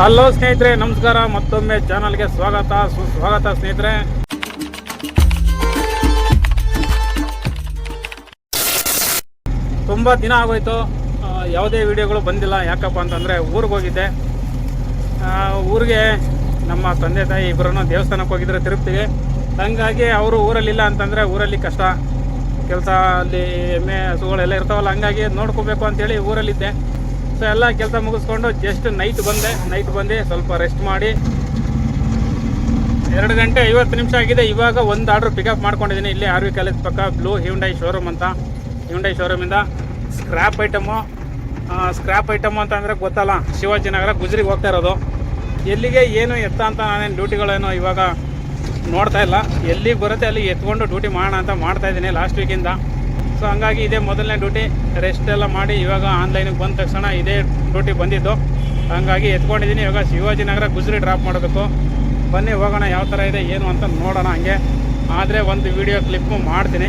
Hello ಸ್ನೇಹಿತರೆ, ನಮಸ್ಕಾರ. ಮತ್ತೊಮ್ಮೆ ಚಾನಲ್ಗೆ ಸ್ವಾಗತ. ಸುಸ್ವಾಗತ ಸ್ನೇಹಿತರೆ. ತುಂಬ ದಿನ ಆಗೋಯ್ತು. ಯಾವುದೇ ವಿಡಿಯೋಗಳು ಬಂದಿಲ್ಲ. ಯಾಕಪ್ಪ ಅಂತಂದರೆ ಊರಿಗೆ ಹೋಗಿದ್ದೆ. ಊರಿಗೆ ನಮ್ಮ ತಂದೆ ತಾಯಿ ಇಬ್ಬರನ್ನು ದೇವಸ್ಥಾನಕ್ಕೆ ಹೋಗಿದ್ರೆ ತಿರುಪ್ತಿಗೆ. ಹಂಗಾಗಿ ಅವರು ಊರಲ್ಲಿಲ್ಲ ಅಂತಂದರೆ ಊರಲ್ಲಿ ಕಷ್ಟ. ಕೆಲಸ ಅಲ್ಲಿ ಎಮ್ಮೆ ಹಸುಗಳೆಲ್ಲ ಇರ್ತಾವಲ್ಲ, ಹಂಗಾಗಿ ನೋಡ್ಕೋಬೇಕು ಅಂತೇಳಿ ಊರಲ್ಲಿದ್ದೆ. ಸೊ ಎಲ್ಲ ಕೆಲಸ ಮುಗಿಸ್ಕೊಂಡು ಜಸ್ಟ್ ನೈಟ್ ಬಂದೆ. ನೈಟ್ ಬಂದೆ ಸ್ವಲ್ಪ ರೆಸ್ಟ್ ಮಾಡಿ. ಎರಡು ಗಂಟೆ ಐವತ್ತು ನಿಮಿಷ ಆಗಿದೆ. ಇವಾಗ ಒಂದು ಆರ್ಡ್ರ್ ಪಿಕಪ್ ಮಾಡ್ಕೊಂಡಿದ್ದೀನಿ. ಇಲ್ಲಿ ಆರ್ ವಿ ಕಾಲೇಜ್ ಪಕ್ಕ ಬ್ಲೂ ಹ್ಯೂಂಡೈ ಶೋರೂಮ್ ಅಂತ. ಹ್ಯೂಂಡೈ ಶೋರೂಮಿಂದ ಸ್ಕ್ರ್ಯಾಪ್ ಐಟಮು ಸ್ಕ್ರ್ಯಾಪ್ ಐಟಮು ಅಂತ ಅಂದರೆ ಗೊತ್ತಲ್ಲ. ಶಿವಾಜಿನಗರ ಗುಜ್ರಿಗೆ ಹೋಗ್ತಾ ಇರೋದು. ಎಲ್ಲಿಗೆ ಏನು ಎತ್ತ ಅಂತ ನಾನೇನು ಡ್ಯೂಟಿಗಳೇನು ಇವಾಗ ನೋಡ್ತಾ ಇಲ್ಲ. ಎಲ್ಲಿಗೆ ಬರುತ್ತೆ ಅಲ್ಲಿ ಎತ್ಕೊಂಡು ಡ್ಯೂಟಿ ಮಾಡೋಣ ಅಂತ ಮಾಡ್ತಾ ಇದ್ದೀನಿ ಲಾಸ್ಟ್ ವೀಕಿಂದ ಸೊ ಹಂಗಾಗಿ ಇದೇ ಮೊದಲನೇ ಡ್ಯೂಟಿ ರೆಸ್ಟ್ ಎಲ್ಲ ಮಾಡಿ ಇವಾಗ ಆನ್ಲೈನಿಗೆ ಬಂದ ತಕ್ಷಣ ಇದೇ ಡ್ಯೂಟಿ ಬಂದಿದ್ದು. ಹಂಗಾಗಿ ಎತ್ಕೊಂಡಿದ್ದೀನಿ. ಇವಾಗ ಶಿವಾಜಿನಗರ ಗುಜರಿ ಡ್ರಾಪ್ ಮಾಡಬೇಕು ಬನ್ನಿ, ಹೋಗೋಣ, ಯಾವ ಥರ ಇದೆ, ಏನು ಅಂತ ನೋಡೋಣ ಹಂಗೆ. ಆದರೆ ಒಂದು ವಿಡಿಯೋ ಕ್ಲಿಪ್ಪು ಮಾಡ್ತೀನಿ.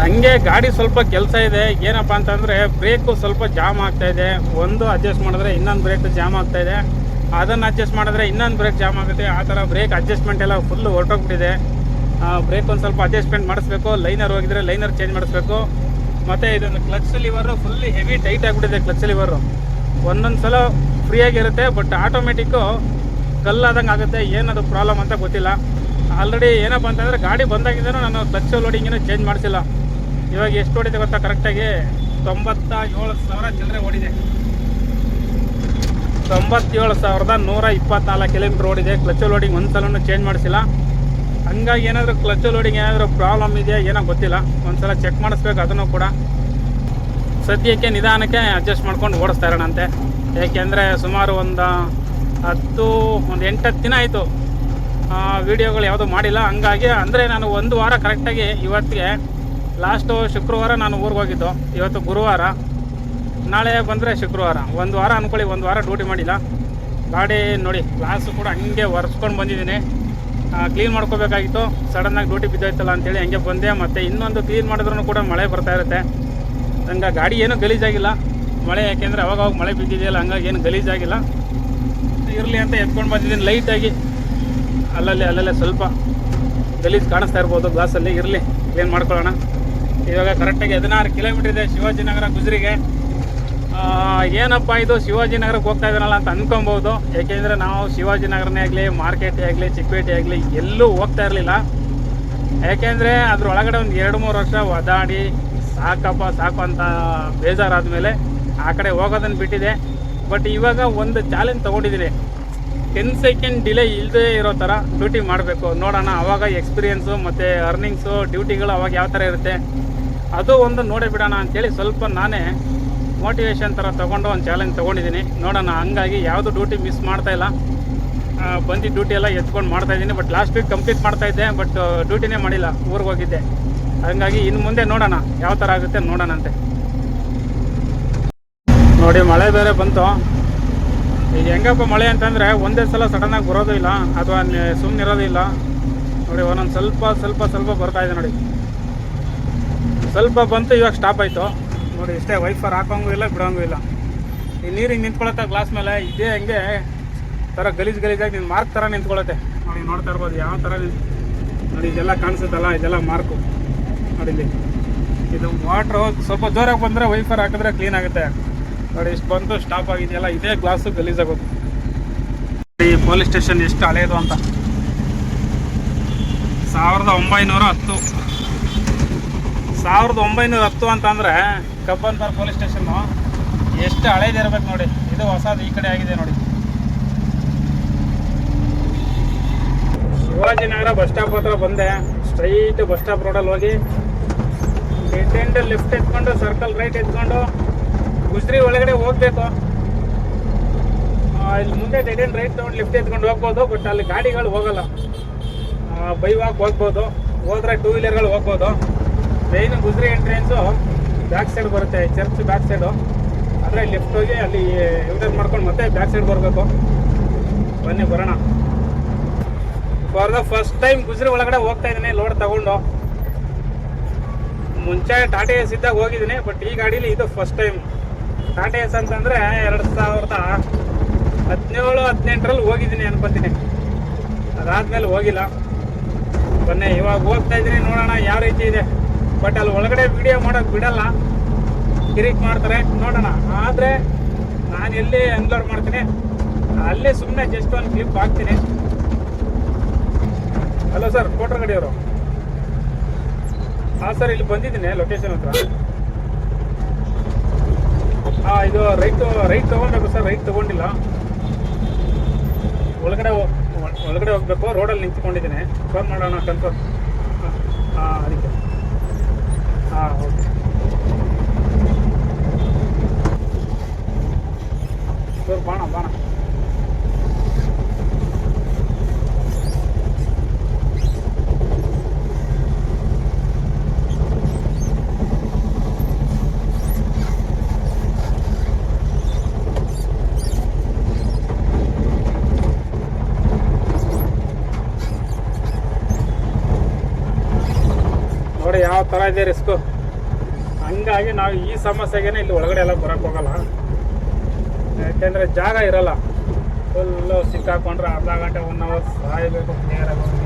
ಹಂಗೆ ಗಾಡಿ ಸ್ವಲ್ಪ ಕೆಲಸ ಇದೆ. ಏನಪ್ಪ ಅಂತಂದರೆ ಬ್ರೇಕು ಸ್ವಲ್ಪ ಜಾಮ್ ಆಗ್ತಾ ಇದೆ. ಒಂದು ಅಡ್ಜಸ್ಟ್ ಮಾಡಿದ್ರೆ ಇನ್ನೊಂದು ಬ್ರೇಕ್ ಜಾಮ್ ಆಗ್ತಾ ಇದೆ. ಅದನ್ನು ಅಡ್ಜಸ್ಟ್ ಮಾಡಿದ್ರೆ ಇನ್ನೊಂದು ಬ್ರೇಕ್ ಜಾಮ್ ಆಗುತ್ತೆ. ಆ ಥರ ಬ್ರೇಕ್ ಅಡ್ಜಸ್ಟ್ಮೆಂಟ್ ಎಲ್ಲ ಫುಲ್ಲು ಹೊರಟೋಗ್ಬಿಟ್ಟಿದೆ. ಬ್ರೇಕ್ ಒಂದು ಸ್ವಲ್ಪ ಅಡ್ಜಸ್ಟ್ಮೆಂಟ್ ಮಾಡಿಸ್ಬೇಕು. ಲೈನರ್ ಹೋಗಿದ್ರೆ ಲೈನರ್ ಚೇಂಜ್ ಮಾಡಿಸ್ಬೇಕು. ಮತ್ತು ಇದೊಂದು clutch lever fully heavy tight ಆಗಿಬಿಟ್ಟಿದೆ ಕ್ಲಚ್ ಲಿವರು ಒಂದೊಂದು ಸಲ ಫ್ರೀಯಾಗಿರುತ್ತೆ ಬಟ್ ಆಟೋಮೆಟಿಕ್ಕು ಕಲ್ಲಾದಂಗೆ ಆಗುತ್ತೆ. ಏನದು ಪ್ರಾಬ್ಲಮ್ ಅಂತ ಗೊತ್ತಿಲ್ಲ. ಆಲ್ರೆಡಿ ಏನಪ್ಪ ಅಂತಂದರೆ ಗಾಡಿ ಬಂದಾಗಿಂದನೂ ನಾನು ಕ್ಲಚ್ ಲೋಡಿಂಗೇನು ಚೇಂಜ್ ಮಾಡಿಸಿಲ್ಲ. ಇವಾಗ ಎಷ್ಟು ಓಡಿದೆ ಗೊತ್ತಾ? ಕರೆಕ್ಟಾಗಿ ತೊಂಬತ್ತ ಏಳು ಸಾವಿರ ಚಿಲ್ಲರೆ ಓಡಿದೆ. ತೊಂಬತ್ತೇಳು ಸಾವಿರದ ನೂರ ಇಪ್ಪತ್ನಾಲ್ಕು ಕಿಲೋಮೀಟ್ರ್ ಓಡಿದೆ. ಕ್ಲಚ್ ಲೋಡಿಂಗ್ ಒಂದು ಸಲನೂ ಚೇಂಜ್ ಮಾಡಿಸಿಲ್ಲ. ಹಂಗಾಗಿ ಏನಾದರೂ ಕ್ಲಚ್ ಲೋಡಿಂಗ್ ಏನಾದರೂ ಪ್ರಾಬ್ಲಮ್ ಇದೆಯಾ, ಏನೋ ಗೊತ್ತಿಲ್ಲ. ಒಂದು ಸಲ ಚೆಕ್ ಮಾಡಿಸ್ಬೇಕು, ಅದನ್ನು ಕೂಡ. ಸದ್ಯಕ್ಕೆ ನಿಧಾನಕ್ಕೆ ಅಡ್ಜಸ್ಟ್ ಮಾಡ್ಕೊಂಡು ಓಡಿಸ್ತಾ ಇರೋಣಂತೆ. ಏಕೆಂದರೆ ಸುಮಾರು ಒಂದು ಹತ್ತು, ಒಂದು ಎಂಟತ್ತು ದಿನ ಆಯಿತು. ವೀಡಿಯೋಗಳು ಯಾವುದೂ ಮಾಡಿಲ್ಲ. ಹಂಗಾಗಿ ಅಂದರೆ ನಾನು ಒಂದು ವಾರ ಕರೆಕ್ಟಾಗಿ ಇವತ್ತಿಗೆ ಲಾಸ್ಟು ಶುಕ್ರವಾರ ನಾನು ಊರಿಗೆ ಹೋಗಿದ್ದು. ಇವತ್ತು ಗುರುವಾರ. ನಾಳೆ ಬಂದರೆ ಶುಕ್ರವಾರ. ಒಂದು ವಾರ ಅಂದ್ಕೊಳ್ಳಿ ಒಂದು ವಾರ ಡ್ಯೂಟಿ ಮಾಡಿಲ್ಲ. ಗಾಡಿ ನೋಡಿ ಗ್ಲಾಸು ಕೂಡ ಹಂಗೆ ಒರೆಸ್ಕೊಂಡು ಬಂದಿದ್ದೀನಿ. ಕ್ಲೀನ್ ಮಾಡ್ಕೋಬೇಕಾಗಿತ್ತು. ಸಡನ್ನಾಗಿ ಡ್ಯೂಟಿ ಬಿದ್ದೋಯ್ತಲ್ಲ ಅಂತೇಳಿ ಹಂಗೆ ಬಂದೆ. ಮತ್ತು ಇನ್ನೊಂದು ಕ್ಲೀನ್ ಮಾಡಿದ್ರೂ ಕೂಡ ಮಳೆ ಬರ್ತಾ ಇರುತ್ತೆ. ಹಂಗೆ ಗಾಡಿ ಏನೂ ಗಲೀಜಾಗಿಲ್ಲ. ಮಳೆ ಯಾಕೆಂದರೆ ಅವಾಗ ಮಳೆ ಬಿದ್ದಿದೆಯಲ್ಲ, ಹಂಗಾಗಿ ಏನು ಗಲೀಜಾಗಿಲ್ಲ. ಇರಲಿ ಅಂತ ಎತ್ಕೊಂಡು ಬಂದಿದ್ದೀನಿ. ಲೈಟಾಗಿ ಅಲ್ಲಲ್ಲಿ, ಅಲ್ಲಲ್ಲೇ ಸ್ವಲ್ಪ ಗಲೀಜು ಕಾಣಿಸ್ತಾ ಇರ್ಬೋದು. ಗ್ಲಾಸಲ್ಲಿ ಇರಲಿ. ಕ್ಲೀನ್ ಮಾಡ್ಕೊಳ್ಳೋಣ. ಇವಾಗ ಕರೆಕ್ಟಾಗಿ ಹದಿನಾರು ಕಿಲೋಮೀಟ್ರ್ ಇದೆ ಶಿವಾಜಿನಗರ ಗುಜರಿಗೆ. ಏನಪ್ಪ ಇದು ಶಿವಾಜಿನಗರಕ್ಕೆ ಹೋಗ್ತಾ ಇದ್ದಾರಲ್ಲ ಅಂತ ಅಂದ್ಕೊಬೋದು ಏಕೆಂದರೆ ನಾವು ಶಿವಾಜಿನಗರನೇ ಆಗಲಿ, ಮಾರ್ಕೆಟೇ ಆಗಲಿ, ಚಿಕ್ಕಪೇಟೆ ಆಗಲಿ ಎಲ್ಲೂ ಹೋಗ್ತಾ ಇರಲಿಲ್ಲ. ಯಾಕೆಂದರೆ ಅದ್ರ ಒಳಗಡೆ ಒಂದು ಎರಡು ಮೂರು ವರ್ಷ ಒದಾಡಿ ಸಾಕಪ್ಪ, ಸಾಕು ಅಂತ ಬೇಜಾರಾದಮೇಲೆ ಆ ಕಡೆ ಹೋಗೋದನ್ನು ಬಿಟ್ಟಿದೆ. ಬಟ್ ಇವಾಗ ಒಂದು ಚಾಲೆಂಜ್ ತೊಗೊಂಡಿದ್ದೀನಿ ಟೆನ್ ಸೆಕೆಂಡ್ ಡಿಲೇ ಇಲ್ಲದೆ ಇರೋ ಥರ ಡ್ಯೂಟಿ ಮಾಡಬೇಕು. ನೋಡೋಣ ಅವಾಗ ಎಕ್ಸ್ಪೀರಿಯೆನ್ಸು ಮತ್ತು ಅರ್ನಿಂಗ್ಸು ಡ್ಯೂಟಿಗಳು ಅವಾಗ ಯಾವ ಥರ ಇರುತ್ತೆ. ಅದು ಒಂದು ನೋಡೇ ಬಿಡೋಣ ಅಂತೇಳಿ ಸ್ವಲ್ಪ ನಾನೇ ಮೋಟಿವೇಶನ್ ಥರ ತೊಗೊಂಡು ಒಂದು ಚಾಲೆಂಜ್ ತೊಗೊಂಡಿದ್ದೀನಿ ನೋಡೋಣ, ಹಂಗಾಗಿ ಯಾವುದು ಡ್ಯೂಟಿ ಮಿಸ್ ಮಾಡ್ತಾ ಇಲ್ಲ. ಬಂದಿದ್ದ ಡ್ಯೂಟಿ ಎಲ್ಲ ಎತ್ಕೊಂಡು ಮಾಡ್ತಾ ಇದ್ದೀನಿ ಬಟ್ ಲಾಸ್ಟ್ ವೀಕ್ ಕಂಪ್ಲೀಟ್ ಮಾಡ್ತಾ ಇದ್ದೆ ಬಟ್ ಡ್ಯೂಟಿನೇ ಮಾಡಿಲ್ಲ, ಊರಿಗೆ ಹೋಗಿದ್ದೆ. ಹಂಗಾಗಿ ಇನ್ನು ಮುಂದೆ ನೋಡೋಣ, ಯಾವ ಥರ ಆಗುತ್ತೆ ನೋಡೋಣಂತೆ. ನೋಡಿ, ಮಳೆ ಬೇರೆ ಬಂತು. ಈಗ ಹೆಂಗಪ್ಪ ಮಳೆ ಅಂತಂದರೆ ಒಂದೇ ಸಲ ಸಡನ್ನಾಗಿ ಬರೋದು ಇಲ್ಲ, ಅಥವಾ ಸುಮ್ಮನೆ ಇರೋದು ಇಲ್ಲ. ನೋಡಿ, ಒಂದೊಂದು ಸ್ವಲ್ಪ ಸ್ವಲ್ಪ ಸ್ವಲ್ಪ ಬರ್ತಾ ಇದೆ ನೋಡಿ. ಸ್ವಲ್ಪ ಬಂತು, ಇವಾಗ ಸ್ಟಾಪ್ ಆಯಿತು. ನೋಡಿ, ಇಷ್ಟೇ ವೈಫರ್ ಹಾಕೋಂಗೂ ಇಲ್ಲ, ಬಿಡೋಂಗೂ ಇಲ್ಲ. ಈ ನೀರಿಗೆ ನಿಂತ್ಕೊಳತ್ತೆ ಗ್ಲಾಸ್ ಮೇಲೆ, ಇದೇ ಹಂಗೆ ಥರ ಗಲೀಜು ಗಲೀಜಾಗಿ ನಿನ್ನ ಮಾರ್ಕ್ ಥರ ನಿಂತ್ಕೊಳತ್ತೆ. ನೋಡಿ, ನೋಡ್ತಾ ಇರ್ಬೋದು, ಯಾವ ಥರ ನೋಡಿ, ಇದೆಲ್ಲ ಕಾಣಿಸುತ್ತಲ್ಲ, ಇದೆಲ್ಲ ಮಾರ್ಕು ನೋಡಿ ಇಲ್ಲಿ. ಇದು ವಾಟ್ರ್ ಸ್ವಲ್ಪ ಜೋರಾಗಿ ಬಂದರೆ ವೈಫರ್ ಹಾಕಿದ್ರೆ ಕ್ಲೀನ್ ಆಗುತ್ತೆ. ನೋಡಿ, ಇಷ್ಟು ಬಂತು ಸ್ಟಾಪ್ ಆಗಿದೆಯಲ್ಲ ಇದೇ ಗ್ಲಾಸು ಗಲೀಜಾಗೋದು ಈ ಪೊಲೀಸ್ ಸ್ಟೇಷನ್ ಎಷ್ಟು ಹಳೆಯದು ಅಂತ. ಸಾವಿರದ ಒಂಬೈನೂರ ಹತ್ತು. ಸಾವಿರದ ಒಂಬೈನೂರ ಹತ್ತು ಅಂತಂದರೆ ಕಬ್ಬನ್ಪರ್ ಪೊಲೀಸ್ ಸ್ಟೇಷನ್ನು ಎಷ್ಟು ಹಳೇದಿರ್ಬೇಕು ನೋಡಿ. ಇದು ಹೊಸದು ಈ ಕಡೆ ಆಗಿದೆ ನೋಡಿ. ಶಿವಾಜಿನಗರ ಬಸ್ ಸ್ಟಾಪ್ ಹತ್ರ ಬಂದೆ. ಸ್ಟ್ರೈಟ್ ಬಸ್ ಸ್ಟಾಪ್ ರೋಡಲ್ಲಿ ಹೋಗಿ. ಡೆಡ್ ಲೆಫ್ಟ್ ಎತ್ಕೊಂಡು ಸರ್ಕಲ್ ರೈಟ್ ಎತ್ಕೊಂಡು, ಗುಜ್ರಿ ಒಳಗಡೆ ಹೋಗ್ಬೇಕು. ಇಲ್ಲಿ ಮುಂದೆ ಡೆಡ್ ರೈಟ್ ತೊಗೊಂಡು ಲೆಫ್ಟ್ ಎತ್ಕೊಂಡು ಹೋಗ್ಬೋದು ಬಟ್ ಅಲ್ಲಿ ಗಾಡಿಗಳು ಹೋಗಲ್ಲ. ಬೈ ವಾಕ್ ಹೋಗ್ಬೋದು. ಹೋದ್ರೆ ಟೂ ವೀಲರ್ಗಳು ಹೋಗ್ಬೋದು. Main Gujri entrance back side ಬರುತ್ತೆ ಚರ್ಚ್ ಬ್ಯಾಕ್ ಸೈಡು ಆದರೆ ಲೆಫ್ಟ್ ಹೋಗಿ ಅಲ್ಲಿ ಯೂಟರ್ನ್ ಮಾಡ್ಕೊಂಡು ಮತ್ತೆ ಬ್ಯಾಕ್ ಸೈಡ್ ಬರಬೇಕು. ಬನ್ನಿ ಬರೋಣ. For the first time Gujri ಒಳಗಡೆ ಹೋಗ್ತಾ ಇದ್ದೀನಿ ಲೋಡ್ ತಗೊಂಡು. ಮುಂಚೆ ಟಾಟಾ ಎಸ್ ಇದ್ದಾಗ ಹೋಗಿದ್ದೀನಿ ಬಟ್ ಈ ಗಾಡೀಲಿ ಇದು ಫಸ್ಟ್ ಟೈಮ್ ಟಾಟಾ ಎಸ್ ಅಂತಂದರೆ ಎರಡು ಸಾವಿರದ ಹದಿನೇಳು, ಹದಿನೆಂಟರಲ್ಲಿ ಹೋಗಿದ್ದೀನಿ ಅನ್ಕೋತೀನಿ. ಅದಾದ್ಮೇಲೆ ಹೋಗಿಲ್ಲ. ಬನ್ನಿ, ಇವಾಗ ಹೋಗ್ತಾ ಇದ್ದೀನಿ, ನೋಡೋಣ, ಯಾವ ರೀತಿ ಇದೆ. ಬಟ್ ಅಲ್ಲಿ ಒಳಗಡೆ ವಿಡಿಯೋ ಮಾಡೋಕೆ ಬಿಡಲ್ಲ. ಕಿರಿಕ್ ಮಾಡ್ತಾರೆ. ನೋಡೋಣ. ಆದರೆ ನಾನು ಎಲ್ಲಿ ಅನ್ಲೋಡ್ ಮಾಡ್ತೀನಿ? ಅಲ್ಲೇ ಸುಮ್ಮನೆ ಜಸ್ಟ್ ಒಂದು ಕ್ಲಿಪ್ ಹಾಕ್ತೀನಿ. ಹಲೋ ಸರ್ ಕೋಟ್ರ ಗಡಿಯವರು ಹಾಂ ಸರ್ ಇಲ್ಲಿ ಬಂದಿದ್ದೀನಿ ಲೊಕೇಶನ್ ಹತ್ರ. ಹಾಂ, ಇದು ರೈಟ್ ರೈಟ್ ತೊಗೊಬೇಕು ಸರ್ ರೈಟ್ ತೊಗೊಂಡಿಲ್ಲ. ಒಳಗಡೆ ಒಳಗಡೆ ಹೋಗ್ಬೇಕು ರೋಡಲ್ಲಿ ನಿಂತ್ಕೊಂಡಿದ್ದೀನಿ. ಫೋನ್ ಮಾಡೋಣ ಕನ್ಫರ್ಮ್ ಹಾಂ, ಅದಕ್ಕೆ. ಹಾಂ ಓಕೆ ಸರ್ ಬಾಣ ಬಾಣ ನೋಡಿ ಯಾವ ಥರ ಇದೆ ರಿಸ್ಕು. ಹಂಗಾಗಿ ನಾವು ಈ ಸಮಸ್ಯೆಗೇನೆ ಇಲ್ಲಿ ಒಳಗಡೆ ಎಲ್ಲ ಬರೋಕೆ ಹೋಗಲ್ಲ. ಯಾಕೆಂದರೆ ಜಾಗ ಇರಲ್ಲ. ಫುಲ್ಲು ಸಿಕ್ಕಾಕೊಂಡ್ರೆ ಅರ್ಧ ಗಂಟೆ ಒನ್ ಅವರ್ ಸಾಯಬೇಕು ಕ್ಲಿಯರ್ ಹೋಗಿ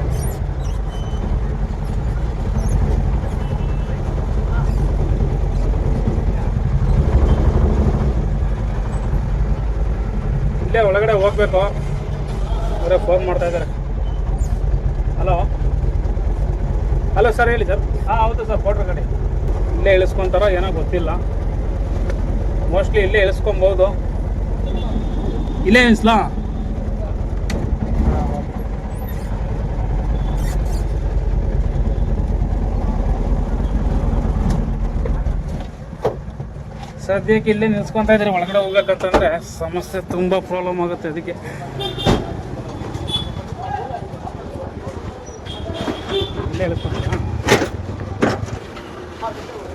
ಇಲ್ಲೇ ಒಳಗಡೆ ಹೋಗ್ಬೇಕು. ಅವರೇ ಫೋನ್ ಮಾಡ್ತಾ ಇದ್ದಾರೆ. ಹಲೋ ಹಲೋ ಸರ್ ಹೇಳಿ ಸರ್ ಹಾಂ ಹೌದು ಸರ್ ಫೋಟ್ರ್ ಗಾಡಿ. ಇಲ್ಲೇ ಇಳಿಸ್ಕೊಂತಾರೋ ಏನೋ ಗೊತ್ತಿಲ್ಲ. ಮೋಸ್ಟ್ಲಿ ಇಲ್ಲೇ ಇಳಿಸ್ಕೊಬೋದು. ಇಲ್ಲೇ ಇಳಿಸ್ಲಾ? ಸದ್ಯಕ್ಕೆ ಇಲ್ಲೇ ನಿಲ್ಸ್ಕೊಂತ ಇದ್ರೆ ಒಳಗಡೆ ಹೋಗ್ಬೇಕಂತಂದ್ರೆ ಸಮಸ್ಯೆ ತುಂಬ ಪ್ರಾಬ್ಲಮ್ ಆಗುತ್ತೆ ಅದಕ್ಕೆ. ಇಲ್ಲೇ ಇಳಿಸ್ಕೊಂತೀನಿ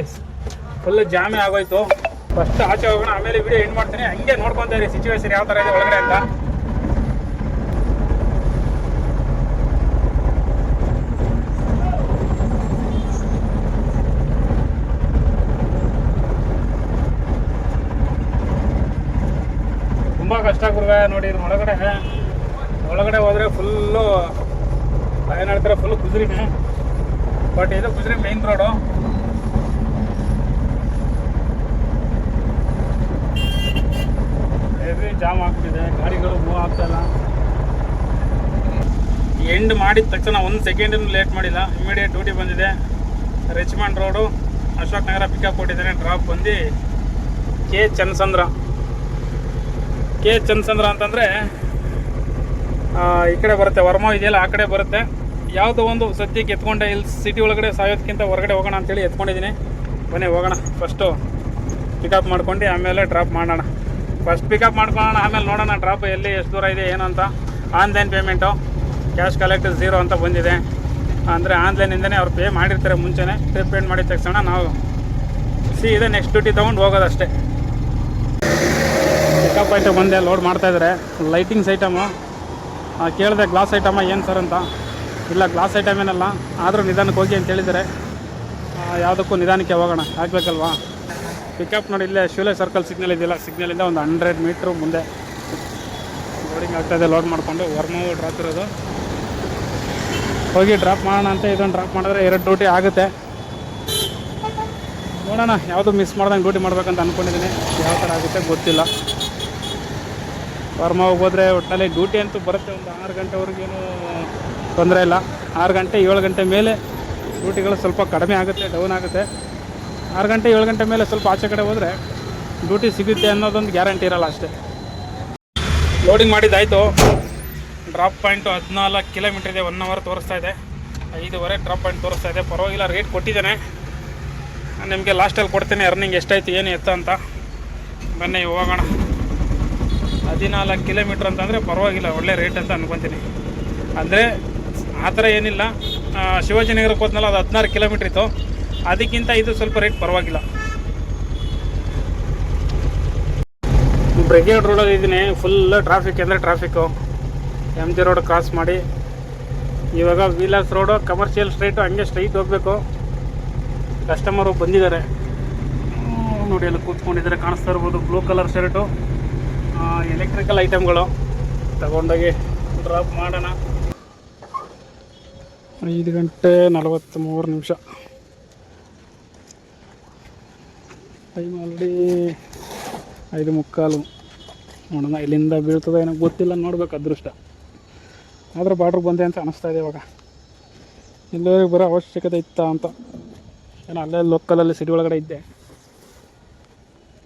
ನೋಡಿ ಫುಲ್ ಜಾಮೆ ಆಗೋಯ್ತು. ಫಸ್ಟ್ ಆಚೆ ಹೋಗೋಣ, ಆಮೇಲೆ ವಿಡಿಯೋ ಎಂಡ್ ಮಾಡ್ತೀನಿ. ಹಂಗೆ ನೋಡ್ಕೊಂತ ಇರಿ ಸಿಚುವೇಶನ್ ಯಾವ ಥರ ಇದೆ ಒಳಗಡೆ ಅಂತ. ತುಂಬ ಕಷ್ಟ ಗುರುವೆ, ನೋಡಿ ಒಳಗಡೆ. ಒಳಗಡೆ ಹೋದ್ರೆ ಫುಲ್ಲು ಏನು ಫುಲ್ ಕುದುರಿನೇ. ಬಟ್ ಇದು ಕುದುರೆ ಮೇನ್ ರೋಡು ಹೆವಿ ಜಾಮ್ ಆಗ್ತಿದೆ ಗಾಡಿಗಳು ಮೂವ್ ಆಗ್ತಾ ಇಲ್ಲ. ಎಂಡ್ ಮಾಡಿದ ತಕ್ಷಣ ಒಂದು ಸೆಕೆಂಡ್ ಲೇಟ್ ಮಾಡಿಲ್ಲ. ಇಮಿಡಿಯೇಟ್ ಡ್ಯೂಟಿ ಬಂದಿದೆ. Richmond road Ashok Nagar pickup ಕೊಟ್ಟಿದ್ದೇನೆ ಡ್ರಾಪ್ ಬಂದು ಕೆ ಚನ್ನಸಂದ್ರ. ಕೆ ಚನ್ನಸಂದ್ರ ಅಂತಂದರೆ ಈ ಕಡೆ ಬರುತ್ತೆ, ವರ್ಮ ಇದೆಯಲ್ಲ, ಆ ಕಡೆ ಬರುತ್ತೆ. ಯಾವುದೋ ಒಂದು ಸದ್ಯಕ್ಕೆ ಎತ್ಕೊಂಡೆ, ಇಲ್ಲಿ ಸಿಟಿ ಒಳಗಡೆ ಸಾಯೋದಕ್ಕಿಂತ ಹೊರಗಡೆ ಹೋಗೋಣ ಅಂತೇಳಿ ಎತ್ಕೊಂಡಿದ್ದೀನಿ. ಬನ್ನಿ, ಹೋಗೋಣ. ಫಸ್ಟು ಪಿಕಪ್ ಮಾಡ್ಕೊಂಡು ಆಮೇಲೆ ಡ್ರಾಪ್ ಮಾಡೋಣ. ಫಸ್ಟ್ ಪಿಕಪ್ ಮಾಡ್ಕೊಳ್ಳೋಣ, ಆಮೇಲೆ ನೋಡೋಣ ಡ್ರಾಪ್ ಎಲ್ಲಿ, ಎಷ್ಟು ದೂರ ಇದೆ, ಏನು ಅಂತ. Online payment cash collect zero ಅಂತ ಬಂದಿದೆ. ಅಂದರೆ ಆನ್ಲೈನಿಂದನೇ ಅವ್ರು ಪೇ ಮಾಡಿರ್ತಾರೆ ಮುಂಚೆನೇ. ಪೇಮೆಂಟ್ ಮಾಡಿದ ತಕ್ಷಣ ನಾವು ಸಿ ಇದೆ ನೆಕ್ಸ್ಟ್ ಡ್ಯೂಟಿ ತೊಗೊಂಡು ಹೋಗೋದಷ್ಟೇ. ಪಿಕಪ್ ಐಟಮ್ ಬಂದೆ ಲೋಡ್ ಮಾಡ್ತಾಯಿದ್ದಾರೆ ಲೈಟಿಂಗ್ಸ್ ಐಟಮು ಕೇಳಿದೆ ಗ್ಲಾಸ್ ಐಟಮ ಏನು ಸರ್ ಅಂತ. ಇಲ್ಲ ಗ್ಲಾಸ್ ಐಟಮ್ ಏನಲ್ಲ, ಆದರೂ ನಿಧಾನಕ್ಕೆ ಹೋಗಿ ಅಂತ ಹೇಳಿದ್ದಾರೆ. ಯಾವುದಕ್ಕೂ ನಿಧಾನಕ್ಕೆ ಹೋಗೋಣ. ಆಗಬೇಕಲ್ವಾ? ಪಿಕಪ್ ನೋಡಿ, ಇಲ್ಲೇ ಶಿವಲೆ ಸರ್ಕಲ್ ಸಿಗ್ನಲ್ ಇದೆಯಲ್ಲ ಸಿಗ್ನಲಿಂದ ಒಂದು ಹಂಡ್ರೆಡ್ ಮೀಟ್ರ್ ಮುಂದೆ ಲೋಡಿಂಗ್ ಆಗ್ತಾಯಿದೆ ಲೋಡ್ ಮಾಡಿಕೊಂಡು ವರ್ಮವು ಡ್ರಾಪ್ ಇರೋದು. ಹೋಗಿ ಡ್ರಾಪ್ ಮಾಡೋಣ ಅಂತ ಇದನ್ನು ಡ್ರಾಪ್ ಮಾಡಿದ್ರೆ ಎರಡು ಡ್ಯೂಟಿ ಆಗುತ್ತೆ. ನೋಡೋಣ, ಯಾವುದು ಮಿಸ್ ಮಾಡ್ದಂಗೆ ಡ್ಯೂಟಿ ಮಾಡ್ಬೇಕಂತ ಅಂದ್ಕೊಂಡಿದ್ದೀನಿ ಯಾವ ಥರ ಆಗುತ್ತೆ ಗೊತ್ತಿಲ್ಲ. ವರ್ಮ ಹೋಗೋದ್ರೆ ಒಟ್ಟಿನಲ್ಲಿ ಡ್ಯೂಟಿ ಅಂತೂ ಬರುತ್ತೆ, ಒಂದು ಆರು ಗಂಟೆವರೆಗೇನು ತೊಂದರೆ ಇಲ್ಲ. ಆರು ಗಂಟೆ, ಏಳು ಗಂಟೆ ಮೇಲೆ ಡ್ಯೂಟಿಗಳು ಸ್ವಲ್ಪ ಕಡಿಮೆ ಆಗುತ್ತೆ ಡೌನ್ ಆಗುತ್ತೆ. ಆರು ಗಂಟೆ ಏಳು ಗಂಟೆ ಮೇಲೆ ಸ್ವಲ್ಪ ಆಚೆ ಕಡೆ ಹೋದರೆ ಡ್ಯೂಟಿ ಸಿಗುತ್ತೆ ಅನ್ನೋದೊಂದು ಗ್ಯಾರಂಟಿ ಇರಲ್ಲ ಅಷ್ಟೇ. ಲೋಡಿಂಗ್ ಮಾಡಿದ್ದಾಯಿತು. ಡ್ರಾಪ್ ಪಾಯಿಂಟು ಹದಿನಾಲ್ಕು ಕಿಲೋಮೀಟ್ರ್ ಇದೆ ಒನ್ ಅವರ್ ತೋರಿಸ್ತಾ ಇದೆ. ಐದುವರೆ ಡ್ರಾಪ್ ಪಾಯಿಂಟ್ ತೋರಿಸ್ತಾ ಇದೆ. ಪರವಾಗಿಲ್ಲ ರೇಟ್ ಕೊಟ್ಟಿದ್ದಾನೆ. ನಿಮಗೆ ಲಾಸ್ಟಲ್ಲಿ ಕೊಡ್ತೇನೆ ಅರ್ನಿಂಗ್ ಎಷ್ಟಾಯಿತು, ಏನು ಎತ್ತ ಅಂತ. ಬನ್ನಿ, ಹೋಗೋಣ. ಹದಿನಾಲ್ಕು ಕಿಲೋಮೀಟ್ರ್ ಅಂತಂದರೆ ಪರವಾಗಿಲ್ಲ, ಒಳ್ಳೆ ರೇಟ್ ಅಂತ ಅನ್ಕೊತೀನಿ. ಅಂದರೆ ಆ ಥರ ಏನಿಲ್ಲ. ಶಿವಾಜಿನಗರಕ್ಕೆ ಹೋದ್ನಲ್ಲ, ಅದು ಹದಿನಾರು ಕಿಲೋಮೀಟ್ರ್ ಇತ್ತು. ಅದಕ್ಕಿಂತ ಇದು ಸ್ವಲ್ಪ ರೇಟ್ ಪರವಾಗಿಲ್ಲ. ಬ್ರಿಗೇಡ್ ರೋಡಲ್ಲಿ ಇದ್ದೀನಿ ಫುಲ್ ಟ್ರಾಫಿಕ್ ಅಂದರೆ traffic M G road cross ಮಾಡಿ. ಇವಾಗ ವೀಲಾಸ್ ರೋಡು ಕಮರ್ಷಿಯಲ್ ಸ್ಟ್ರೈಟು ಹಂಗೆ ಸ್ಟ್ರೈಟ್ ಹೋಗಬೇಕು. ಕಸ್ಟಮರು ಬಂದಿದ್ದಾರೆ. ನೋಡಿ ಅಲ್ಲಿ ಕೂತ್ಕೊಂಡಿದ್ದಾರೆ, ಕಾಣಿಸ್ತಾ ಇರ್ಬೋದು ಬ್ಲೂ ಕಲರ್ ಶರ್ಟು ಎಲೆಕ್ಟ್ರಿಕಲ್ ಐಟಮ್ಗಳು ತಗೊಂಡೋಗಿ ಡ್ರಾಪ್ ಮಾಡೋಣ. ಐದು ಗಂಟೆ ನಲವತ್ತ್ಮೂರು ನಿಮಿಷ. ಟೈಮ್ ಆಲ್ರೆಡಿ ಐದು ಮುಕ್ಕಾಲು. ನೋಡೋಣ ಇಲ್ಲಿಂದ ಬೀಳ್ತದೆ ಏನೋ ಗೊತ್ತಿಲ್ಲ, ನೋಡ್ಬೇಕು ಅದೃಷ್ಟ. ಆದ್ರೆ ಬಾರ್ಡ್ರ್ ಬಂದೆ ಅಂತ ಅನಿಸ್ತಾ ಇದೆ ಇವಾಗ. ಇಲ್ಲಿವರೆಗೆ ಬರೋ ಅವಶ್ಯಕತೆ ಇತ್ತಾ ಅಂತ. ಏನೋ ಅಲ್ಲೇ ಲೋಕಲಲ್ಲಿ ಸಿಟಿ ಒಳಗಡೆ ಇದ್ದೆ.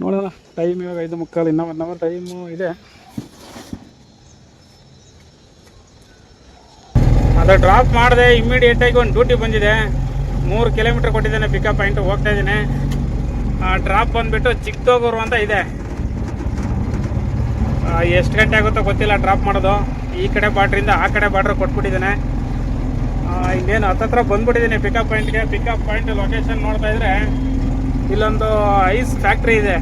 ನೋಡೋಣ ಟೈಮ್ ಇವಾಗ ಐದು ಮುಕ್ಕಾಲು, ಇನ್ನೂ ಒನ್ ಅವರ್ ಟೈಮು ಇದೆ. ಅದು ಡ್ರಾಪ್ ಮಾಡಿದೆ ಇಮ್ಮಿಡಿಯೇಟಾಗಿ ಒಂದು ಡ್ಯೂಟಿ ಬಂದಿದೆ. ಮೂರು ಕಿಲೋಮೀಟ್ರ್ ಕೊಟ್ಟಿದ್ದೇನೆ ಪಿಕಪ್ ಪಾಯಿಂಟ್ ಹೋಗ್ತಾ ಇದ್ದೀನಿ. ಡ್ರಾಪ್ ಬಂದ್ಬಿಟ್ಟು ಚಿಕ್ಕದೋಗೂರು ಅಂತ ಇದೆ. ಎಷ್ಟು ಗಂಟೆ ಆಗುತ್ತೋ ಗೊತ್ತಿಲ್ಲ ಡ್ರಾಪ್ ಮಾಡೋದು. ಈ ಕಡೆ ಬಾರ್ಡ್ರಿಂದ ಆ ಕಡೆ ಬಾರ್ಡ್ರ್ ಕೊಟ್ಬಿಟ್ಟಿದ್ದೇನೆ. ಆ, ಇನ್ನೇನು ಹತ್ತತ್ರ ಬಂದ್ಬಿಟ್ಟಿದ್ದೀನಿ ಪಿಕಪ್ ಪಾಯಿಂಟ್ಗೆ ಪಿಕಪ್ ಪಾಯಿಂಟ್ ಲೊಕೇಶನ್ ನೋಡ್ತಾ ಇದ್ರೆ ಇಲ್ಲೊಂದು ಐಸ್ ಫ್ಯಾಕ್ಟ್ರಿ ಇದೆ.